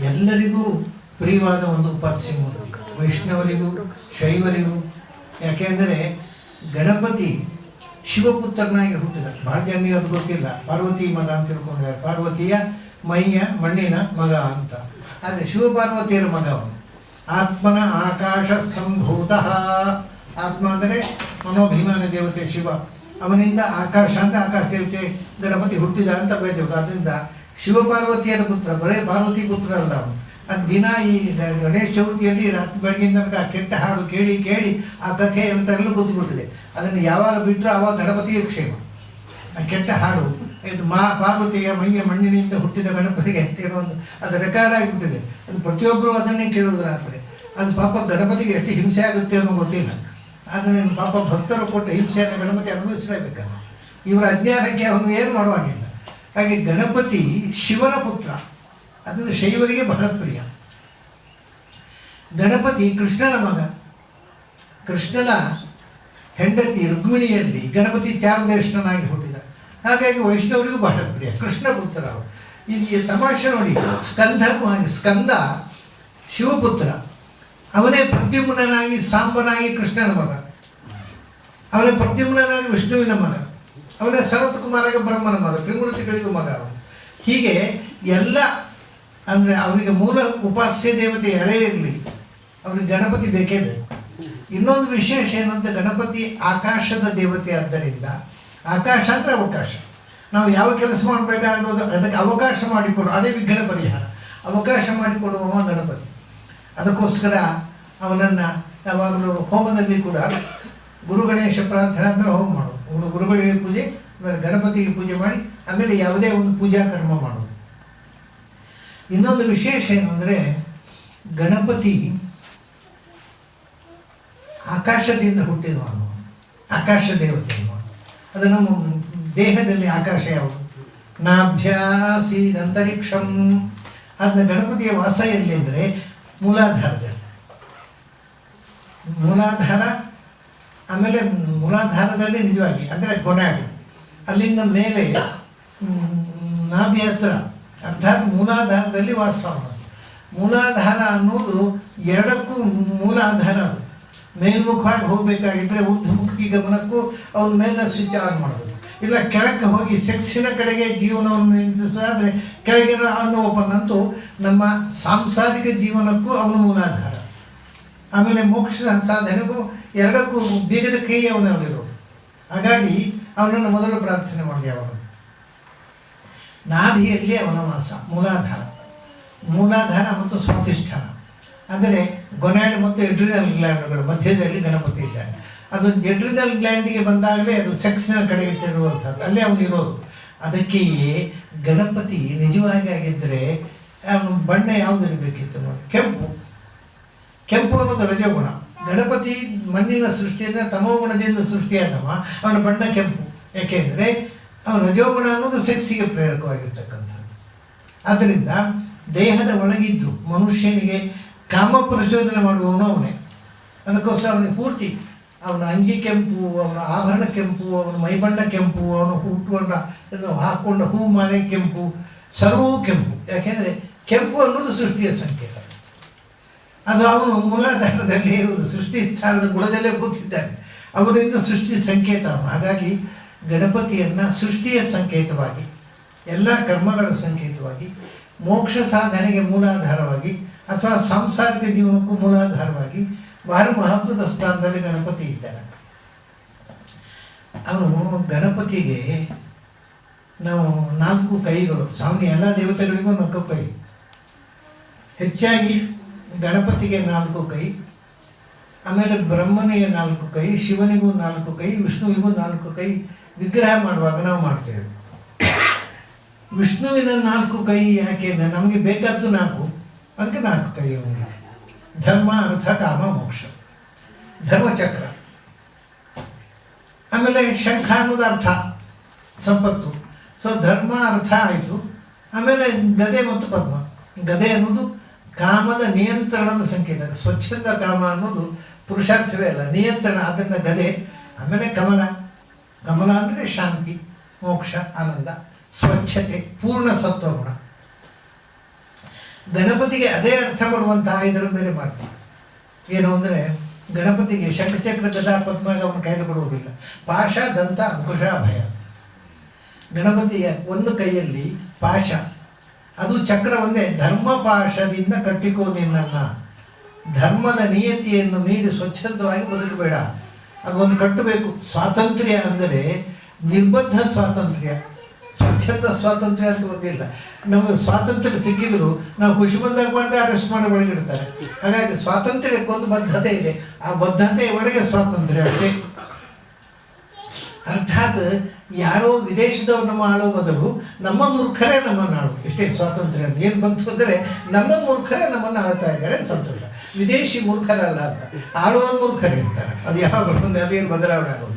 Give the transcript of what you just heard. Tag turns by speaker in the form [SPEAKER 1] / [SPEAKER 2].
[SPEAKER 1] ಎಲ್ಲರಿಗೂ ಪ್ರಿಯವಾದ ಒಂದು ಉಪಾಸ್ಯ ಮೂರ್ತಿ. ವೈಷ್ಣವರಿಗೂ, ಶೈವರಿಗೂ ಯಾಕೆಂದರೆ ಗಣಪತಿ ಶಿವಪುತ್ರನಾಗಿ ಹುಟ್ಟಿದ ಭಾಳ ಜನರಿಗೆ ಅದು ಗೊತ್ತಿಲ್ಲ. ಪಾರ್ವತಿ ಮಗ ಅಂತ ತಿಳ್ಕೊಂಡಿದ್ದಾರೆ. ಪಾರ್ವತಿಯ ಮೈಯ, ಮಣ್ಣಿನ ಮಗ ಅಂತ. ಆದರೆ ಶಿವಪಾರ್ವತಿಯರ ಮಗ ಅವನು. ಆತ್ಮನ ಆಕಾಶ ಸಂಭೂತ. ಆತ್ಮ ಅಂದರೆ ಮನೋಭಿಮಾನ ದೇವತೆ ಶಿವ. ಅವನಿಂದ ಆಕಾಶ ಅಂತ ಆಕಾಶ ದೇವತೆ ಗಣಪತಿ ಹುಟ್ಟಿದ ಅಂತ ಬೈದೇವು ಅದರಿಂದ ಶಿವಪಾರ್ವತಿಯರ ಪುತ್ರ, ಬರೇ ಪಾರ್ವತಿ ಪುತ್ರ ಅಲ್ಲ ಅವನು. ಅದು ದಿನ ಈ ಗಣೇಶ ಚೌತಿಯಲ್ಲಿ ರಾತ್ರಿ ಬೆಳಗಿನ ತನಕ ಆ ಕೆಟ್ಟ ಹಾಡು ಕೇಳಿ ಕೇಳಿ ಆ ಕಥೆ ಅಂತೆಲ್ಲ ಕೂತ್ಬಿಟ್ಟಿದೆ ಅದನ್ನು ಯಾವಾಗ ಬಿಟ್ಟರೆ ಆವಾಗ ಗಣಪತಿಯ ಕ್ಷೇಮ. ಆ ಕೆಟ್ಟ ಹಾಡು, ಇದು ಮಾ ಪಾರ್ವತಿಯ ಮೈಯ ಮಣ್ಣಿನಿಂದ ಹುಟ್ಟಿದ ಗಣಪತಿಗೆ ಅಂತ ಏನೋ ಒಂದು, ಅದು ರೆಕಾರ್ಡ್ ಆಗಿಬಿಟ್ಟಿದೆ. ಅದು ಪ್ರತಿಯೊಬ್ಬರು ಅದನ್ನೇ ಕೇಳುವುದು ರಾತ್ರಿ. ಅದು ಪಾಪ ಗಣಪತಿಗೆ ಎಷ್ಟು ಹಿಂಸೆ ಆಗುತ್ತೆ ಅನ್ನೋ ಗೊತ್ತಿಲ್ಲ. ಆದರೆ ಪಾಪ ಭಕ್ತರು ಕೊಟ್ಟ ಹಿಂಸೆಯನ್ನು ಗಣಪತಿ ಅನುಭವಿಸಲೇಬೇಕಲ್ಲ. ಇವರ ಅಜ್ಞಾನಕ್ಕೆ ಅವನು ಏನು ಮಾಡುವಾಗಿಲ್ಲ ಹಾಗೆ ಗಣಪತಿ ಶಿವನ ಪುತ್ರ. ಅದು ಶೈವರಿಗೆ ಬಹಳ ಪ್ರಿಯ. ಗಣಪತಿ ಕೃಷ್ಣನ ಮಗ. ಕೃಷ್ಣನ ಹೆಂಡತಿ ರುಕ್ಮಿಣಿಯಲ್ಲಿ ಗಣಪತಿ ತ್ಯಾಗದೇಶನಾಗಿ ಹುಟ್ಟಿದ. ಹಾಗಾಗಿ ವೈಷ್ಣವರಿಗೂ ಬಹಳ ಪ್ರಿಯ. ಕೃಷ್ಣ ಪುತ್ರ ಅವರು ಇದು ತಮಾಷೆ ನೋಡಿ. ಸ್ಕಂದ ಸ್ಕಂದ ಶಿವಪುತ್ರ. ಅವನೇ ಪ್ರದ್ಯುಮ್ನಾಗಿ ಸಾಂಬನಾಗಿ ಕೃಷ್ಣನ ಮಗ. ಅವನೇ ಪ್ರದ್ಯುಮ್ನಾಗಿ ವಿಷ್ಣುವಿನ ಮಗ. ಅವನೇ ಶರತ್ ಕುಮಾರಿಗೆ ಬ್ರಹ್ಮನ ಮಗ ತ್ರಿಮೂರ್ತಿಗಳಿಗೂ ಮಗ ಅವನು. ಹೀಗೆ ಎಲ್ಲ, ಅಂದರೆ ಅವನಿಗೆ ಮೂಲ ಉಪಾಸ್ಯ ದೇವತೆ ಯಾರೇ ಇರಲಿ, ಅವನಿಗೆ ಗಣಪತಿ ಬೇಕೇ ಬೇಕು. ಇನ್ನೊಂದು ವಿಶೇಷ ಏನು ಅಂತ ಗಣಪತಿ ಆಕಾಶದ ದೇವತೆ ಆದ್ದರಿಂದ, ಆಕಾಶ ಅಂದರೆ ಅವಕಾಶ. ನಾವು ಯಾವ ಕೆಲಸ ಮಾಡಬೇಕಾಗೋದು ಅದಕ್ಕೆ ಅವಕಾಶ ಮಾಡಿಕೊಡು, ಅದೇ ವಿಘ್ನ ಪರಿಹಾರ. ಅವಕಾಶ ಮಾಡಿಕೊಡುವವ ಗಣಪತಿ. ಅದಕ್ಕೋಸ್ಕರ ಅವನನ್ನು ಯಾವಾಗಲೂ ಹೋಮದಲ್ಲಿ ಕೂಡ ಗುರು ಗಣೇಶ ಪ್ರಾರ್ಥನೆ ಅಂದರೆ ಹೋಮ ಮಾಡೋದು ಗುರುಗಳಿಗೆ ಪೂಜೆ, ಆಮೇಲೆ ಗಣಪತಿಗೆ ಪೂಜೆ ಮಾಡಿ, ಆಮೇಲೆ ಯಾವುದೇ ಒಂದು ಪೂಜಾ ಕರ್ಮ ಮಾಡೋದು ಇನ್ನೊಂದು ವಿಶೇಷ ಏನು ಅಂದರೆ, ಗಣಪತಿ ಆಕಾಶದಿಂದ ಹುಟ್ಟಿದವನು ಆಕಾಶ ದೇವತೆ. ಅದು ನಮ್ಮ ದೇಹದಲ್ಲಿ ಆಕಾಶ ಯಾವುದು? ನಾಭ್ಯಾಸಿ ಅಂತರಿಕ್ಷಂ. ಅದನ್ನ ಗಣಪತಿಯ ವಾಸ ಎಲ್ಲಿ ಅಂದರೆ, ಮೂಲಾಧಾರದಲ್ಲಿ. ಮೂಲಾಧಾರ ಆಮೇಲೆ ಮೂಲಾಧಾರದಲ್ಲಿ ನಿಜವಾಗಿ, ಅಂದರೆ ಗೊನಾಡು. ಅಲ್ಲಿಂದ ಮೇಲೆ ನಾಭಿ ಹತ್ರ, ಅರ್ಥಾತ್ ಮೂಲಾಧಾರದಲ್ಲಿ ವಾಸ್ತವ ಮೂಲಾಧಾರ ಅನ್ನೋದು ಎರಡಕ್ಕೂ ಮೂಲಾಧಾರ ಅದು. ಮೇಲ್ಮುಖವಾಗಿ ಹೋಗಬೇಕಾಗಿದ್ದರೆ ಊರ್ಧ್ವಮುಖಿ ಗಮನಕ್ಕೂ ಅವನ ಮೇಲೆ ಸ್ವಿಚ್ ಆನ್ ಮಾಡಬೇಕು ಇಲ್ಲ ಕೆಳಕ್ಕೆ ಹೋಗಿ ಸೆಕ್ಸಿನ ಕಡೆಗೆ ಜೀವನವನ್ನು ನಿಂತಿಸಾದರೆ ಕೆಳಗಿನ ಅವನು ಓಪನ್ ಅಂತೂ ನಮ್ಮ ಸಾಂಸಾರಿಕ ಜೀವನಕ್ಕೂ ಅವನು ಮೂಲಾಧಾರ. ಆಮೇಲೆ ಮೋಕ್ಷ ಸಾಧನೆಗೂ ಎರಡಕ್ಕೂ ಬೀಜದ ಕೈ ಅವನಲ್ಲಿರೋದು ಹಾಗಾಗಿ ಅವನನ್ನು ಮೊದಲು ಪ್ರಾರ್ಥನೆ ಮಾಡಿದೆ ಯಾವಾಗ? ನಾಭಿಯಲ್ಲಿ ಅವನ ವಾಸ, ಮೂಲಾಧಾರ. ಮೂಲಾಧಾರ ಮತ್ತು ಸ್ವಾತಿಷ್ಠಾನ. ಅಂದರೆ ಗೊನಾಡ್ ಮತ್ತು ಎಡ್ರಿನಲ್ ಗ್ಲ್ಯಾಂಡ್ಗಳು ಮಧ್ಯದಲ್ಲಿ ಗಣಪತಿ ಇದ್ದಾನೆ ಅದು ಎಡ್ರಿನಲ್ ಗ್ಲ್ಯಾಂಡಿಗೆ ಬಂದಾಗಲೇ ಅದು ಸೆಕ್ಸ್ನ ಕಡೆಗೆ ತೆರುವಂಥದ್ದು ಅಲ್ಲೇ ಅವನು ಇರೋದು. ಅದಕ್ಕೆಯೇ ಗಣಪತಿ ನಿಜವಾಗಿ ಆಗಿದ್ದರೆ ಅವನು ಬಣ್ಣ ಯಾವುದಿರಬೇಕಿತ್ತು ನೋಡಿ? ಕೆಂಪು. ಕೆಂಪು ಅನ್ನೋದು ರಜೋಗುಣ. ಮಣ್ಣಿನ ಸೃಷ್ಟಿಯನ್ನು ತಮೋಗುಣದಿಂದ ಸೃಷ್ಟಿಯಾದವ ಅವನ ಬಣ್ಣ ಕೆಂಪು. ಯಾಕೆಂದರೆ ಅವನ ರಜೋಗುಣ ಅನ್ನೋದು ಸೆಕ್ಸಿಗೆ ಪ್ರೇರಕವಾಗಿರ್ತಕ್ಕಂಥದ್ದು. ಆದ್ದರಿಂದ ದೇಹದ ಒಳಗಿದ್ದು ಮನುಷ್ಯನಿಗೆ ಕಾಮ ಪ್ರಚೋದನೆ ಮಾಡುವವನು ಅವನೇ. ಅದಕ್ಕೋಸ್ಕರ ಅವನಿಗೆ ಪೂರ್ತಿ ಅವನ ಅಂಗಿ ಕೆಂಪು, ಅವನ ಆಭರಣ ಕೆಂಪು, ಅವನ ಮೈಬಣ್ಣ ಕೆಂಪು, ಅವನು ಹುಟ್ಟುಕೊಂಡ ಹಾಕ್ಕೊಂಡ ಹೂ ಮನೆ ಕೆಂಪು, ಸರ್ವವೂ ಕೆಂಪು. ಯಾಕೆಂದರೆ ಕೆಂಪು ಅನ್ನೋದು ಸೃಷ್ಟಿಯ ಸಂಕೇತ. ಅದು ಅವನು ಮೂಲಾಧಾರದಲ್ಲಿ ಸೃಷ್ಟಿ ಸ್ಥಾನದ ಗುಣದಲ್ಲೇ ಕೂತಿದ್ದಾನೆ. ಅವರಿಂದ ಸೃಷ್ಟಿ ಸಂಕೇತ ಹಾಗಾಗಿ ಗಣಪತಿಯನ್ನು ಸೃಷ್ಟಿಯ ಸಂಕೇತವಾಗಿ, ಎಲ್ಲ ಕರ್ಮಗಳ ಸಂಕೇತವಾಗಿ, ಮೋಕ್ಷ ಸಾಧನೆಗೆ ಮೂಲಾಧಾರವಾಗಿ, ಅಥವಾ ಸಾಂಸಾರಿಕ ಜೀವನಕ್ಕೂ ಮೂಲಾಧಾರವಾಗಿ ಬಹಳ ಮಹತ್ವದ ಸ್ಥಾನದಲ್ಲಿ ಗಣಪತಿ ಇದ್ದಾನೆ. ಅವನು ಗಣಪತಿಗೆ ನಾವು ನಾಲ್ಕು ಕೈಗಳು ಸಾಮಾನ್ಯ ಎಲ್ಲ ದೇವತೆಗಳಿಗೂ ನಾಲ್ಕು ಕೈ. ಹೆಚ್ಚಾಗಿ ಗಣಪತಿಗೆ ನಾಲ್ಕು ಕೈ, ಆಮೇಲೆ ಬ್ರಹ್ಮನಿಗೆ ನಾಲ್ಕು ಕೈ, ಶಿವನಿಗೂ ನಾಲ್ಕು ಕೈ, ವಿಷ್ಣುವಿಗೂ ನಾಲ್ಕು ಕೈ ವಿಗ್ರಹ ಮಾಡುವಾಗ ನಾವು ಮಾಡ್ತೇವೆ. ವಿಷ್ಣುವಿನ ನಾಲ್ಕು ಕೈ ಯಾಕೆ ಅಂದರೆ ನಮಗೆ ಬೇಕಾದ್ದು ನಾಲ್ಕು, ಅದಕ್ಕೆ ನಾಲ್ಕು ಕೈ ಅವನು ಧರ್ಮ, ಅರ್ಥ, ಕಾಮ, ಮೋಕ್ಷ. ಧರ್ಮಚಕ್ರ. ಆಮೇಲೆ ಶಂಖ ಅನ್ನೋದು ಅರ್ಥ, ಸಂಪತ್ತು. ಸೊ ಧರ್ಮ, ಅರ್ಥ ಆಯಿತು. ಆಮೇಲೆ ಗದೆ ಮತ್ತು ಪದ್ಮ. ಗದೆ ಅನ್ನೋದು ಕಾಮದ ನಿಯಂತ್ರಣದ ಸಂಕೇತ. ಸ್ವಚ್ಛಂದ ಕಾಮ ಅನ್ನೋದು ಪುರುಷಾರ್ಥವೇ ಅಲ್ಲ, ನಿಯಂತ್ರಣ, ಅದನ್ನು ಗದೆ. ಆಮೇಲೆ ಕಮಲ. ಕಮಲ ಅಂದರೆ ಶಾಂತಿ, ಮೋಕ್ಷ, ಆನಂದ. ಸ್ವಚ್ಛತೆ, ಪೂರ್ಣ ಸತ್ವಗುಣ. ಗಣಪತಿಗೆ ಅದೇ ಅರ್ಥ ಬರುವಂತಹ ಇದರ ಬೇರೆ ಮಾಡ್ತಾರೆ. ಏನು ಅಂದರೆ, ಗಣಪತಿಗೆ ಶಂಖಚಕ್ರ, ಗದಾ, ಪದ್ಮಾಗ ಅವನ ಕೈಲಿ ಕೊಡುವುದಿಲ್ಲ. ಪಾಶ ದಂತ, ಅಂಕುಶ ಭಯ ಗಣಪತಿಯ ಒಂದು ಕೈಯಲ್ಲಿ ಪಾಶ ಅದು ಚಕ್ರ ಒಂದೇ ಧರ್ಮ ಪಾಶದಿಂದ ಕಟ್ಟಿಕೋ ನಿನ್ನನ್ನ. ಧರ್ಮದ ನಿಯತಿಯನ್ನು ನೀಡಿ ಸ್ವಚ್ಛಂದವಾಗಿ ಬದುಕಬೇಡ. ಅದು ಒಂದು ಕಟ್ಟಬೇಕು. ಸ್ವಾತಂತ್ರ್ಯ ಅಂದರೆ ನಿರ್ಬದ್ಧ ಸ್ವಾತಂತ್ರ್ಯ. ಸ್ವಚ್ಛಂದ ಸ್ವಾತಂತ್ರ್ಯ ಅಂತ ಒಂದಿಲ್ಲ ನಮಗೆ ಸ್ವಾತಂತ್ರ್ಯ ಸಿಕ್ಕಿದ್ರು ನಾವು ಖುಷಿ ಬಂದಾಗ ಮಾಡಿದ್ರೆ ಅರೆಸ್ಟ್ ಮಾಡಿ ಒಳಗಿಡ್ತಾರೆ. ಹಾಗಾಗಿ ಸ್ವಾತಂತ್ರ್ಯಕ್ಕೊಂದು ಬದ್ಧತೆ ಇದೆ. ಆ ಬದ್ಧತೆ ಒಳಗೆ ಸ್ವಾತಂತ್ರ್ಯ ಅಷ್ಟೇ. ಅರ್ಥಾತ್ ಯಾರೋ ವಿದೇಶದವ್ರನ್ನ ಆಳೋ ಬದಲು ನಮ್ಮ ಮೂರ್ಖರೇ ನಮ್ಮನ್ನು ಆಳು ಎಷ್ಟೇ ಸ್ವಾತಂತ್ರ್ಯ ಅಂತ ಏನು ಬಂತು ಅಂದರೆ ನಮ್ಮ ಮೂರ್ಖರೇ ನಮ್ಮನ್ನು ಆಳ್ತಾ ಇದ್ದಾರೆ ಸಂತೋಷ. ವಿದೇಶಿ ಮೂರ್ಖರಲ್ಲ ಅಂತ. ಆಳುವ ಮೂರ್ಖರೇ ಇರ್ತಾರೆ ಅದು ಯಾವಾಗ ಬಂದು ಅದೇನು ಬದಲಾವಣೆ ಆಗೋದು?